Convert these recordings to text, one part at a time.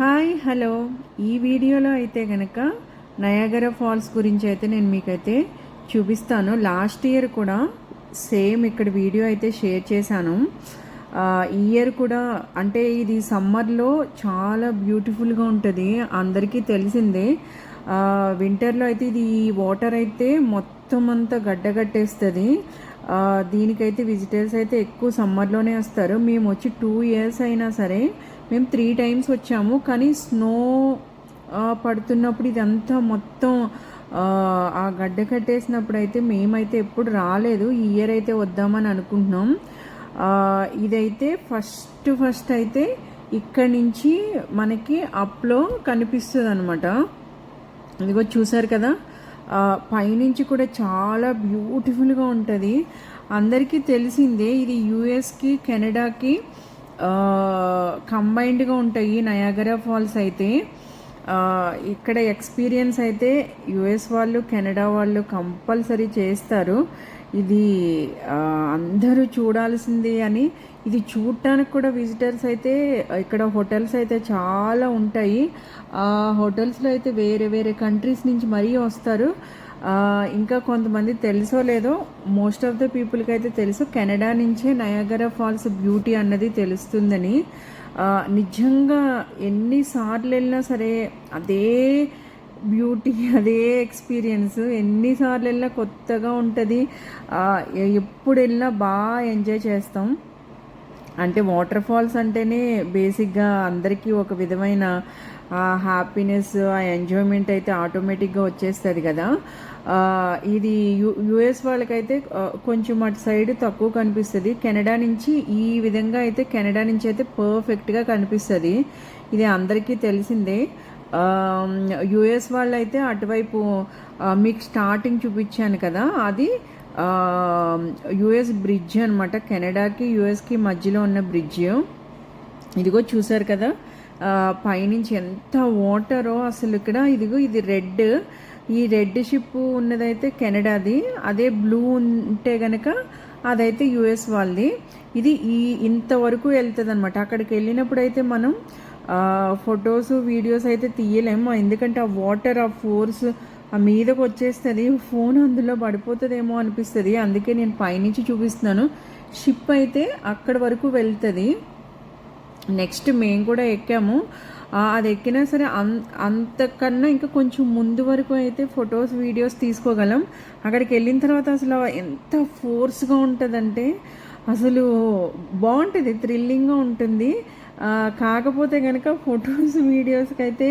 Hi hello. ఈ వీడియోలో అయితే కనుక నయాగర ఫాల్స్ గురించి అయితే నేను మీకైతే చూపిస్తాను. లాస్ట్ ఇయర్ కూడా సేమ్ ఇక్కడ వీడియో అయితే షేర్ చేశాను. ఈ ఇయర్ కూడా అంటే ఇది సమ్మర్లో చాలా బ్యూటిఫుల్గా ఉంటుంది. అందరికీ తెలిసిందే. వింటర్లో అయితే ఇది ఈ వాటర్ అయితే మొత్తం అంతా గడ్డగట్టేస్తుంది. దీనికైతే విజిటర్స్ అయితే ఎక్కువ సమ్మర్లోనే వస్తారు. మేము వచ్చి టూ ఇయర్స్ అయినా సరే మేము త్రీ టైమ్స్ వచ్చాము కానీ స్నో పడుతున్నప్పుడు ఇదంతా మొత్తం ఆ, గడ్డ కట్టేసినప్పుడు అయితే మేమైతే ఎప్పుడు రాలేదు. ఈ ఇయర్ అయితే వద్దామని అనుకుంటున్నాం. ఇదైతే ఫస్ట్ ఫస్ట్ అయితే ఇక్కడి నుంచి మనకి అప్లో కనిపిస్తుంది అనమాట ఇదిగో చూసారు కదా? పైనుంచి కూడా చాలా బ్యూటిఫుల్గా ఉంటుంది. అందరికీ తెలిసిందే ఇది యుఎస్కి కెనడాకి కంబైన్డ్గా ఉంటాయి నయాగరా ఫాల్స్ అయితే. ఇక్కడ ఎక్స్పీరియన్స్ అయితే యుఎస్ వాళ్ళు కెనడా వాళ్ళు కంపల్సరీ చేస్తారు. ఇది అందరూ చూడాల్సింది అని. ఇది చూడటానికి కూడా విజిటర్స్ అయితే ఇక్కడ హోటల్స్ అయితే చాలా ఉంటాయి. ఆ హోటల్స్లో అయితే వేరే వేరే కంట్రీస్ నుంచి మరీ వస్తారు. ఇంకా కొంతమంది తెలుసో లేదో మోస్ట్ ఆఫ్ ద పీపుల్కి అయితే తెలుసు కెనడా నుంచే నయాగరా ఫాల్స్ బ్యూటీ అన్నది తెలుస్తుందని. నిజంగా ఎన్నిసార్లు వెళ్ళినా సరే అదే బ్యూటీ అదే ఎక్స్పీరియన్స్ ఎన్నిసార్లు వెళ్ళినా కొత్తగా ఉంటుంది. ఎప్పుడు వెళ్ళినా బాగా ఎంజాయ్ చేస్తాం. అంటే వాటర్ ఫాల్స్ అంటేనే బేసిక్గా అందరికీ ఒక విధమైన హ్యాపీనెస్ ఆ ఎంజాయ్మెంట్ అయితే ఆటోమేటిక్గా వచ్చేస్తుంది కదా. ఇది యు యుఎస్ వాళ్ళకైతే కొంచెం అటు సైడ్ తక్కువ కనిపిస్తుంది. కెనడా నుంచి ఈ విధంగా అయితే కెనడా నుంచి అయితే పర్ఫెక్ట్గా కనిపిస్తుంది. ఇది అందరికీ తెలిసిందే. యుఎస్ వాళ్ళు అయితే అటువైపు మీకు స్టార్టింగ్ చూపించాను కదా. అది యుఎస్ బ్రిడ్జ్ అనమాట కెనడాకి యుఎస్కి మధ్యలో ఉన్న బ్రిడ్జ్ ఇదిగో చూసారు కదా. పైనుంచి ఎంత వాటరో అసలు ఇక్కడ ఇదిగో ఇది రెడ్. ఈ రెడ్ షిప్ ఉన్నదైతే కెనడాది. అదే బ్లూ ఉంటే గనక అదైతే యుఎస్ వాళ్ళది. ఇది ఈ ఇంతవరకు వెళ్తుంది అనమాట అక్కడికి వెళ్ళినప్పుడు అయితే మనం ఫొటోస్ వీడియోస్ అయితే తీయలేము. ఎందుకంటే ఆ వాటర్ ఆ ఫోర్స్ ఆ మీదకు వచ్చేస్తుంది. ఫోన్ అందులో పడిపోతుందేమో అనిపిస్తుంది. అందుకే నేను పైనుంచి చూపిస్తున్నాను. షిప్ అయితే అక్కడ వరకు వెళ్తుంది. నెక్స్ట్ మేము కూడా ఎక్కాము. అది ఎక్కినా సరే అన్ అంతకన్నా ఇంకా కొంచెం ముందు వరకు అయితే ఫొటోస్ వీడియోస్ తీసుకోగలం. అక్కడికి వెళ్ళిన తర్వాత అసలు ఎంత ఫోర్స్గా ఉంటుందంటే అసలు బాగుంటుంది థ్రిల్లింగ్గా ఉంటుంది. కాకపోతే కనుక ఫొటోస్ వీడియోస్కి అయితే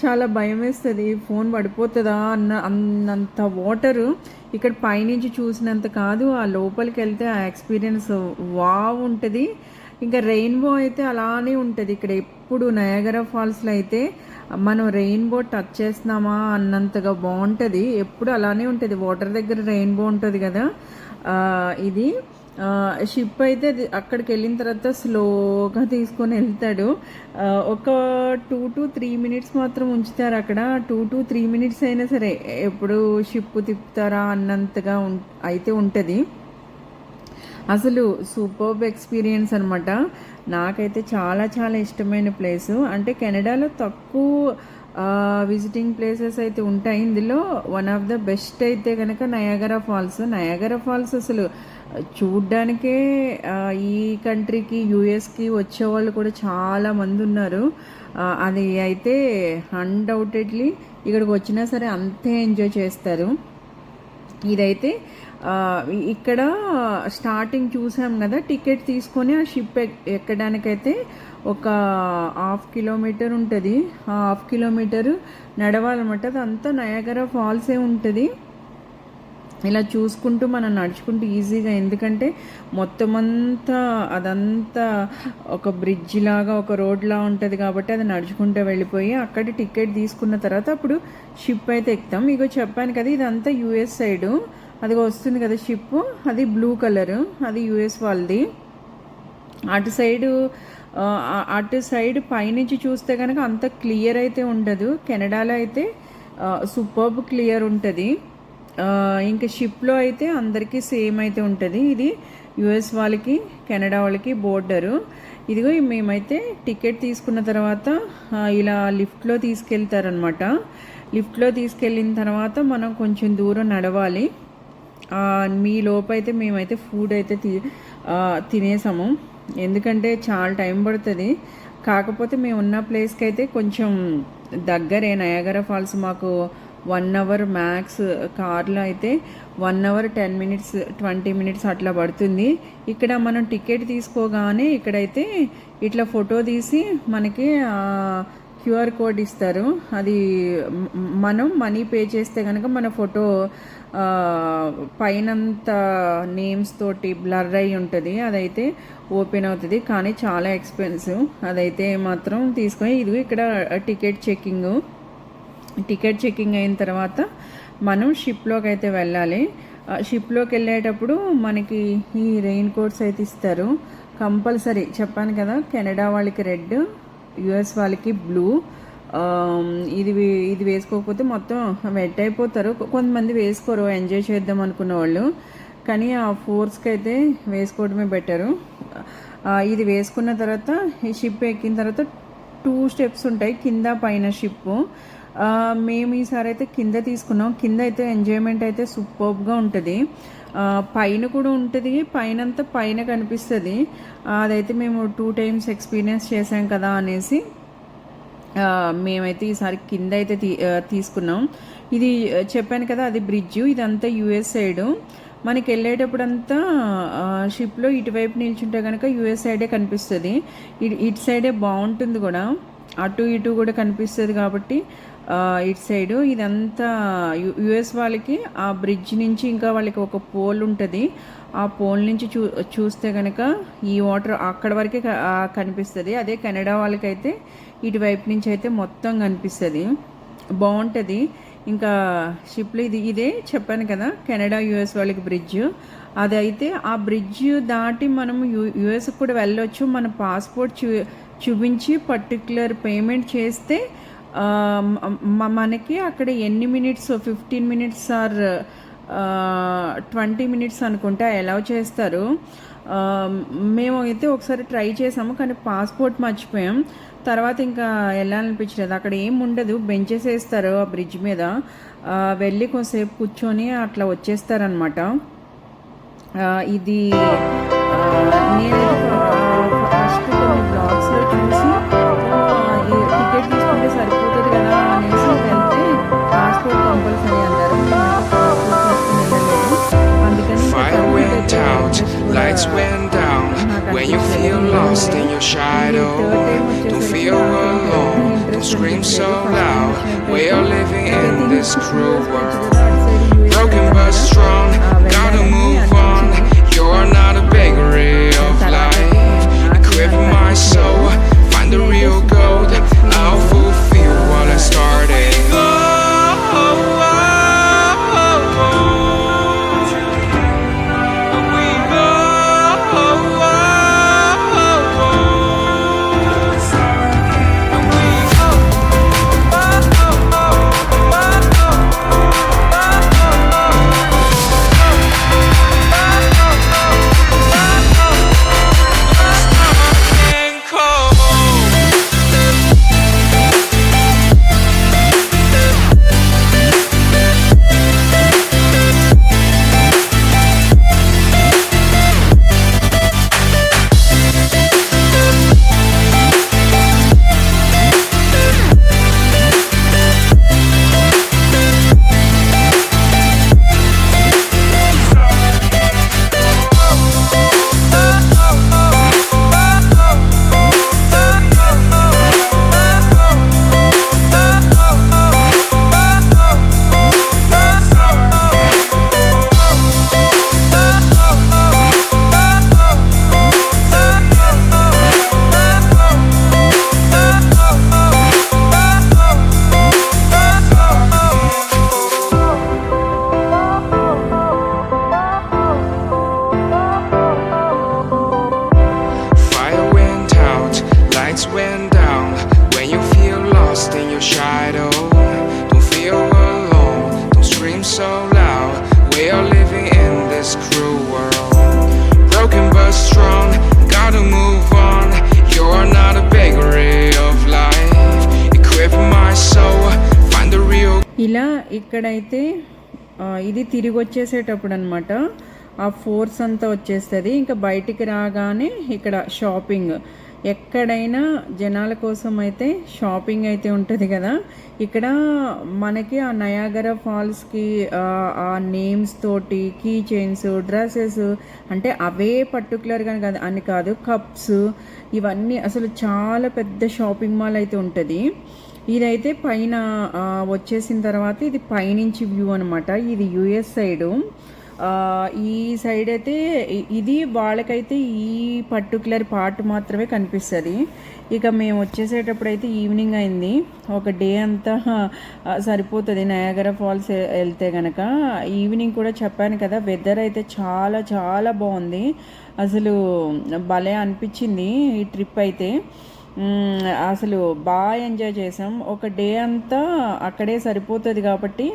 చాలా భయం వేస్తుంది ఫోన్ పడిపోతుందా అన్న అన్నంత వాటరు ఇక్కడ పైనుంచి చూసినంత కాదు. ఆ లోపలికి వెళ్తే ఆ ఎక్స్పీరియన్స్ వావ్ ఉంటుంది. ఇంకా రెయిన్బో అయితే అలానే ఉంటుంది. ఇక్కడ ఎప్పుడు నయాగర ఫాల్స్లో అయితే మనం రెయిన్బో టచ్ చేస్తున్నామా అన్నంతగా బాగుంటుంది. ఎప్పుడు అలానే ఉంటుంది. వాటర్ దగ్గర రెయిన్బో ఉంటుంది కదా. ఇది. షిప్ అయితే అది అక్కడికి వెళ్ళిన తర్వాత స్లోగా తీసుకొని వెళ్తాడు. ఒక టూ టు త్రీ మినిట్స్ మాత్రం ఉంచుతారు అక్కడ. టూ టు త్రీ మినిట్స్ అయినా సరే ఎప్పుడు షిప్ తిప్పుతారా అన్నంతగా అయితే ఉంటుంది. అసలు సూపర్బ్ ఎక్స్పీరియన్స్ అనమాట నాకైతే చాలా చాలా ఇష్టమైన ప్లేసు అంటే కెనడాలో తక్కువ విజిటింగ్ ప్లేసెస్ అయితే ఉంటాయి. ఇందులో వన్ ఆఫ్ ద బెస్ట్ అయితే కనుక నయాగరా ఫాల్స్ నయాగరా ఫాల్స్ అసలు చూడ్డానికే ఈ కంట్రీకి యూఎస్కి వచ్చేవాళ్ళు కూడా చాలా మంది ఉన్నారు. అది అయితే అన్డౌటెడ్లీ ఇక్కడికి వచ్చినా సరే అంతే ఎంజాయ్ చేస్తారు. ఇదైతే ఇక్కడ స్టార్టింగ్ చూసాం కదా టికెట్ తీసుకొని ఆ షిప్ ఎక్- ఎక్కడానికైతే ఒక హాఫ్ కిలోమీటర్ ఉంటుంది. ఆ హాఫ్ కిలోమీటర్ నడవాలన్నమాట. అదంతా నయాగర ఫాల్సే ఉంటుంది. ఇలా చూసుకుంటూ మనం నడుచుకుంటూ ఈజీగా. ఎందుకంటే మొత్తం అంతా అదంతా ఒక బ్రిడ్జ్ లాగా ఒక రోడ్లా ఉంటుంది కాబట్టి అది నడుచుకుంటూ వెళ్ళిపోయి అక్కడ టికెట్ తీసుకున్న తర్వాత అప్పుడు షిప్ అయితే ఎక్కుతాం. ఇగో చెప్పాను కదా ఇదంతా యుఎస్ సైడు అది వస్తుంది కదా షిప్ అది బ్లూ కలర్ అది యుఎస్ వాళ్ళది. అటు సైడు అటు సైడ్ పైనుంచి చూస్తే కనుక అంత క్లియర్ అయితే ఉండదు. కెనడాలో అయితే సూపర్బ్ క్లియర్ ఉంటుంది. ఇంకా షిప్లో అయితే అందరికీ సేమ్ అయితే ఉంటుంది. ఇది యుఎస్ వాళ్ళకి కెనడా వాళ్ళకి బోర్డరు ఇదిగో మేమైతే టికెట్ తీసుకున్న తర్వాత ఇలా లిఫ్ట్లో తీసుకెళ్తారనమాట లిఫ్ట్లో తీసుకెళ్ళిన తర్వాత మనం కొంచెం దూరం నడవాలి. మీ లోపైతే మేమైతే ఫుడ్ అయితే తి తినేసాము. ఎందుకంటే చాలా టైం పడుతుంది. కాకపోతే మేము ఉన్న ప్లేస్కి అయితే కొంచెం దగ్గరే. నయాగర ఫాల్స్ మాకు వన్ అవర్ మ్యాక్స్ కార్లో అయితే one hour ten minutes twenty minutes అట్లా పడుతుంది. ఇక్కడ మనం టికెట్ తీసుకోగానే ఇక్కడైతే ఇట్లా ఫోటో తీసి మనకి క్యూఆర్ కోడ్ ఇస్తారు. అది మనం మనీ పే చేస్తే కనుక మన ఫోటో పైనంత నేమ్స్ తోటి బ్లర్ అయి ఉంటుంది. అదైతే ఓపెన్ అవుతుంది. కానీ చాలా ఎక్స్పెన్సివ్. అదైతే మాత్రం తీసుకొని ఇది ఇక్కడ టికెట్ చెక్కింగ్. టికెట్ చెకింగ్ అయిన తర్వాత మనం షిప్లోకి అయితే వెళ్ళాలి షిప్లోకి వెళ్ళేటప్పుడు మనకి ఈ రెయిన్ కోట్స్ అయితే ఇస్తారు. కంపల్సరీ చెప్పాను కదా కెనడా వాళ్ళకి రెడ్ యుఎస్ వాళ్ళకి బ్లూ. ఇది ఇది వేసుకోకపోతే మొత్తం వెట్ అయిపోతారు. కొంతమంది వేసుకోరు ఎంజాయ్ చేద్దాం అనుకున్న వాళ్ళు. కానీ ఆ ఫోర్స్కి అయితే వేసుకోవడమే బెటరు. ఇది వేసుకున్న తర్వాత ఈ షిప్ ఎక్కిన తర్వాత టూ స్టెప్స్ ఉంటాయి కింద పైన షిప్ మేము ఈసారి అయితే కింద తీసుకున్నాం. కింద అయితే ఎంజాయ్మెంట్ అయితే సూపర్గా ఉంటుంది. పైన కూడా ఉంటుంది. పైన అంతా పైన కనిపిస్తుంది. అదైతే మేము టూ టైమ్స్ ఎక్స్పీరియన్స్ చేసాం కదా అనేసి మేమైతే ఈసారి కింద అయితే తీ తీసుకున్నాం. ఇది చెప్పాను కదా అది బ్రిడ్జ్ ఇదంతా యుఎస్ సైడ్ మనకి వెళ్ళేటప్పుడంతా షిప్లో ఇటువైపు నిల్చుంటే కనుక యుఎస్ సైడే కనిపిస్తుంది. ఇటు సైడే బాగుంటుంది కూడా. అటు ఇటు కూడా కనిపిస్తుంది కాబట్టి ఇటు సైడు ఇదంతా యు యుఎస్ వాళ్ళకి ఆ బ్రిడ్జ్ నుంచి ఇంకా వాళ్ళకి ఒక పోల్ ఉంటుంది. ఆ పోల్ నుంచి చూ చూస్తే కనుక ఈ వాటర్ అక్కడ వరకే కనిపిస్తుంది. అదే కెనడా వాళ్ళకైతే ఇటువైపు నుంచి అయితే మొత్తం కనిపిస్తుంది. బాగుంటుంది ఇంకా షిప్లు ఇది ఇదే చెప్పాను కదా కెనడా యుఎస్ వాళ్ళకి బ్రిడ్జ్. అదైతే ఆ బ్రిడ్జ్ దాటి మనం యు యుఎస్కి కూడా వెళ్ళొచ్చు. మన పాస్పోర్ట్ చూ చూపించి పర్టికులర్ పేమెంట్ చేస్తే మనకి అక్కడ ఎన్ని minutes fifteen minutes or twenty minutes అనుకుంటే అలౌ చేస్తారు. మేము అయితే ఒకసారి ట్రై చేసాము కానీ పాస్పోర్ట్ మర్చిపోయాం. తర్వాత ఇంకా వెళ్ళాలనిపించలేదు. అక్కడ ఏం ఉండదు బెంచెస్ వేస్తారు ఆ బ్రిడ్జ్ మీద. వెళ్ళి కొంతసేపు కూర్చొని అట్లా వచ్చేస్తారనమాట ఇది నేను ఫస్ట్ కొన్ని బ్లాగ్స్లో చూసి went out, lights went down. When you feel lost in your shadow, don't feel alone, don't scream so loud. We are living in this cruel world. Broken but strong, gotta move on. You're not a bakery of life. Equip my soul, find the real gold. I'll fulfill what I started. shadow. Don't feel alone, don't scream so loud. We are living in this cruel world. Broken but strong, gotta move on. You're not a bakery of life. Equip my soul, find the real. ఇలా ఇక్కడైతే ఇది తిరిగి వచ్చేసేటప్పుడు అనమాట ఆ force అంతా వచ్చేస్తుంది ఇంకా బయటికి రాగానే ఇక్కడ షాపింగ్ ఎక్కడైనా జనాల కోసం అయితే షాపింగ్ అయితే ఉంటుంది కదా. ఇక్కడ మనకి ఆ నయాగర ఫాల్స్కి ఆ, నేమ్స్ తోటి కీ చైన్స్ డ్రెస్సెస్ అంటే అవే పర్టికులర్గా కాదు అని కాదు కప్స్ ఇవన్నీ అసలు చాలా పెద్ద షాపింగ్ మాల్ అయితే ఉంటుంది. ఇదైతే పైన వచ్చేసిన తర్వాత ఇది పైనుంచి వ్యూ అనమాట ఇది యుఎస్ సైడు. ఈ సైడ్ అయితే ఇది వాళ్ళకైతే ఈ పర్టికులర్ పార్ట్ మాత్రమే కనిపిస్తుంది. ఇక మేము వచ్చేసేటప్పుడు అయితే ఈవినింగ్ అయింది. ఒక డే అంతా సరిపోతుంది. నయాగర ఫాల్స్ వెళ్తే గనక. ఈవినింగ్ కూడా చెప్పాను కదా వెదర్ అయితే చాలా చాలా బాగుంది. అసలు భలే అనిపించింది ఈ ట్రిప్ అయితే. అసలు బాగా ఎంజాయ్ చేసాం. ఒక డే అంతా అక్కడే సరిపోతుంది కాబట్టి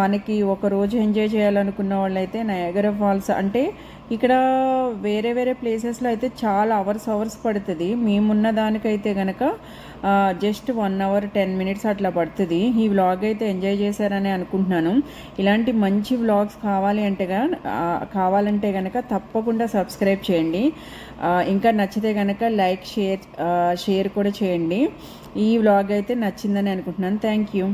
మనకి ఒక రోజు ఎంజాయ్ చేయాలనుకున్న వాళ్ళైతే నయాగర ఫాల్స్ అంటే ఇక్కడ వేరే వేరే ప్లేసెస్లో అయితే చాలా అవర్స్ అవర్స్ పడుతుంది. మేమున్న దానికైతే కనుక just one hour ten minutes అట్లా పడుతుంది. ఈ వ్లాగ్ అయితే ఎంజాయ్ చేశారని అనుకుంటున్నాను. ఇలాంటి మంచి వ్లాగ్స్ కావాలి అంటే కావాలంటే కనుక తప్పకుండా సబ్స్క్రైబ్ చేయండి. ఇంకా నచ్చితే కనుక లైక్ షేర్ షేర్ కూడా చేయండి. ఈ వ్లాగ్ అయితే నచ్చిందని అనుకుంటున్నాను. Thank you